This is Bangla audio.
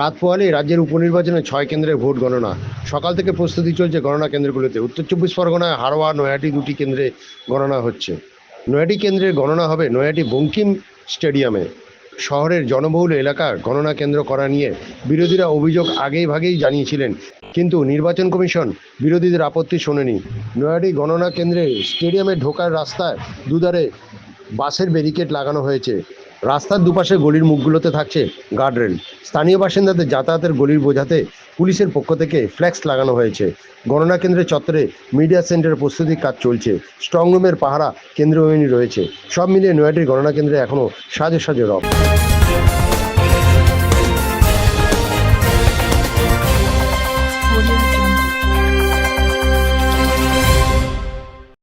রাত পোহালে রাজ্যের উপনির্বাচনে ছয় কেন্দ্রে ভোট গণনা। সকাল থেকে প্রস্তুতি চলছে গণনা কেন্দ্রগুলোতে। উত্তর চব্বিশ পরগনায় হারোয়া নয়াটি দুটি কেন্দ্রে গণনা হচ্ছে। নয়াটি কেন্দ্রে গণনা হবে নয়াটি বঙ্কিম স্টেডিয়ামে। শহরের জনবহুল এলাকার গণনা কেন্দ্র করা নিয়ে বিরোধীরা অভিযোগ আগেই ভাগেই জানিয়েছিলেন। কিন্তু নির্বাচন কমিশন বিরোধীদের আপত্তি শোনেনি। নয়াটি গণনা কেন্দ্রে স্টেডিয়ামে ঢোকার রাস্তায় দুধারে বাসের ব্যারিকেড লাগানো হয়েছে। রাস্তার দুপাশে গলির মুখগুলোতে থাকছে গার্ডরেল স্থানীয় বাসিন্দাদের যাতায়াতের গলির বোঝাতে পুলিশের পক্ষ থেকে ফ্ল্যাক্স লাগানো হয়েছে। গণনা কেন্দ্রের চত্বরে মিডিয়া সেন্টারের প্রস্তুতি কাজ চলছে। স্ট্রং রুমের পাহারা কেন্দ্রীয় রয়েছে। সব মিলিয়ে নয়াটির গণনা কেন্দ্রে এখনও সাজে সাজে রব।